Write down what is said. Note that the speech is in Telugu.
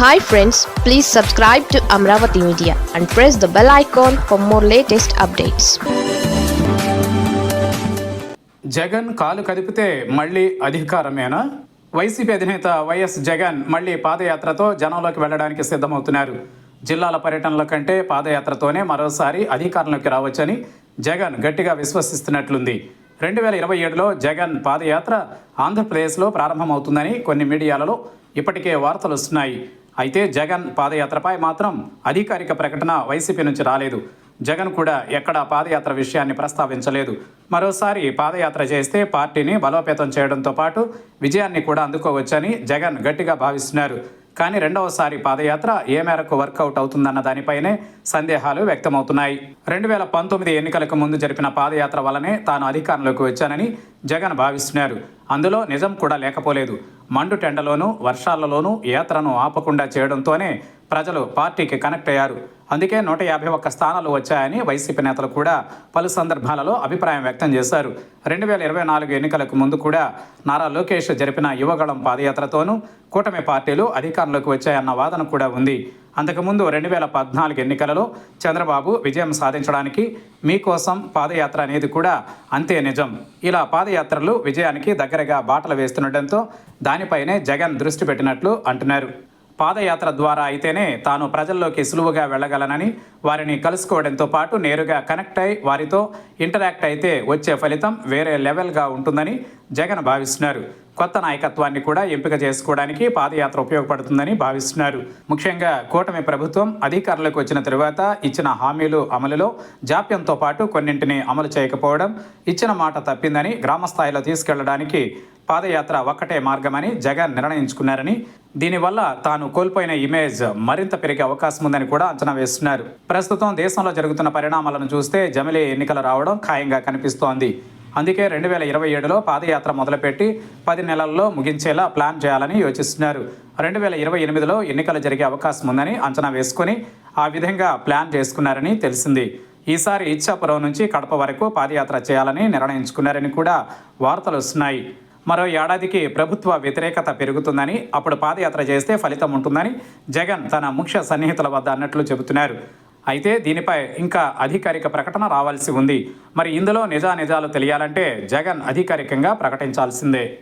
Hi friends please subscribe to Amaravati media and press the bell icon for more latest updates Jagan కాలు కదిపితే మళ్ళీ అధికారమేనా? వైసీపీ అధినేత వైఎస్ జగన్ మళ్ళీ పాదయాత్రతో జనంలోకి వెళ్ళడానికి సిద్ధమవుతున్నారు. జిల్లాల పర్యటనల కంటే పాదయాత్రతోనే మరోసారి అధికారంలోకి రావచ్చని జగన్ గట్టిగా విశ్వసిస్తున్నట్లుంది. రెండు వేల ఇరవై ఏడులో జగన్ పాదయాత్ర ఆంధ్రప్రదేశ్లో ప్రారంభమవుతుందని కొన్ని మీడియాలలో ఇప్పటికే వార్తలు వస్తున్నాయి. అయితే జగన్ పాదయాత్రపై మాత్రం అధికారిక ప్రకటన వైసీపీ నుంచి రాలేదు. జగన్ కూడా ఎక్కడ పాదయాత్ర విషయాన్ని ప్రస్తావించలేదు. మరోసారి పాదయాత్ర చేస్తే పార్టీని బలోపేతం చేయడంతో పాటు విజయాన్ని కూడా అందుకోవచ్చని జగన్ గట్టిగా భావిస్తున్నారు. కానీ రెండవసారి పాదయాత్ర ఏ మేరకు వర్కౌట్ అవుతుందన్న దానిపైనే సందేహాలు వ్యక్తమవుతున్నాయి. రెండు వేల పంతొమ్మిది ఎన్నికలకు ముందు జరిపిన పాదయాత్ర వల్లనే తాను అధికారంలోకి వచ్చానని జగన్ భావిస్తున్నారు. అందులో నిజం కూడా లేకపోలేదు. మండు టెండలోనూ వర్షాలలోనూ యాత్రను ఆపకుండా చేయడంతోనే ప్రజలు పార్టీకి కనెక్ట్ అయ్యారు. అందుకే నూట యాభై ఒక్క స్థానాలు వచ్చాయని వైసీపీ నేతలు కూడా పలు సందర్భాలలో అభిప్రాయం వ్యక్తం చేశారు. రెండు వేల ఇరవై నాలుగు ఎన్నికలకు ముందు కూడా నారా లోకేష్ జరిపిన యువగళం పాదయాత్రతోనూ కూటమి పార్టీలు అధికారంలోకి వచ్చాయన్న వాదన కూడా ఉంది. అంతకుముందు రెండు వేల పద్నాలుగు ఎన్నికలలో చంద్రబాబు విజయం సాధించడానికి మీకోసం పాదయాత్ర అనేది కూడా అంతే నిజం. ఇలా పాదయాత్రలు విజయానికి దగ్గరగా బాటలు వేస్తుండటంతో దానిపైనే జగన్ దృష్టి పెట్టినట్లు అంటున్నారు. పాదయాత్ర ద్వారా అయితేనే తాను ప్రజల్లోకి సులువుగా వెళ్ళగలనని వారిని కలుసుకోవడంతో పాటు నేరుగా కనెక్ట్ అయి వారితో ఇంటరాక్ట్ అయితే వచ్చే ఫలితం వేరే లెవెల్గా ఉంటుందని జగన్ భావిస్తున్నారు. కొత్త నాయకత్వాన్ని కూడా ఎంపిక చేసుకోవడానికి పాదయాత్ర ఉపయోగపడుతుందని భావిస్తున్నారు. ముఖ్యంగా కూటమి ప్రభుత్వం అధికారంలోకి వచ్చిన తరువాత ఇచ్చిన హామీలు అమలులో జాప్యంతో పాటు కొన్నింటిని అమలు చేయకపోవడం ఇచ్చిన మాట తప్పిందని గ్రామ స్థాయిలో తీసుకెళ్ళడానికి పాదయాత్ర ఒక్కటే మార్గమని జగన్ నిర్ణయించుకున్నారని దీనివల్ల తాను కోల్పోయిన ఇమేజ్ మరింత పెరిగే అవకాశం ఉందని కూడా అంచనా వేస్తున్నారు. ప్రస్తుతం దేశంలో జరుగుతున్న పరిణామాలను చూస్తే జమిలీ ఎన్నికలు రావడం ఖాయంగా కనిపిస్తోంది. అందుకే రెండు వేల ఇరవై ఏడులో పాదయాత్ర మొదలుపెట్టి పది నెలల్లో ముగించేలా ప్లాన్ చేయాలని యోచిస్తున్నారు. రెండు వేల ఇరవై ఎనిమిదిలో ఎన్నికలు జరిగే అవకాశం ఉందని అంచనా వేసుకుని ఆ విధంగా ప్లాన్ చేసుకున్నారని తెలిసింది. ఈసారి ఇచ్చాపురం నుంచి కడప వరకు పాదయాత్ర చేయాలని నిర్ణయించుకున్నారని కూడా వార్తలు వస్తున్నాయి. మరో ఏడాదికి ప్రభుత్వ వ్యతిరేకత పెరుగుతుందని అప్పుడు పాదయాత్ర చేస్తే ఫలితం ఉంటుందని జగన్ తన ముఖ్య సన్నిహితుల వద్ద అన్నట్లు చెబుతున్నారు. అయితే దీనిపై ఇంకా అధికారిక ప్రకటన రావాల్సి ఉంది. మరి ఇందులో నిజానిజాలు తెలియాలంటే జగన్ అధికారికంగా ప్రకటించాల్సిందే.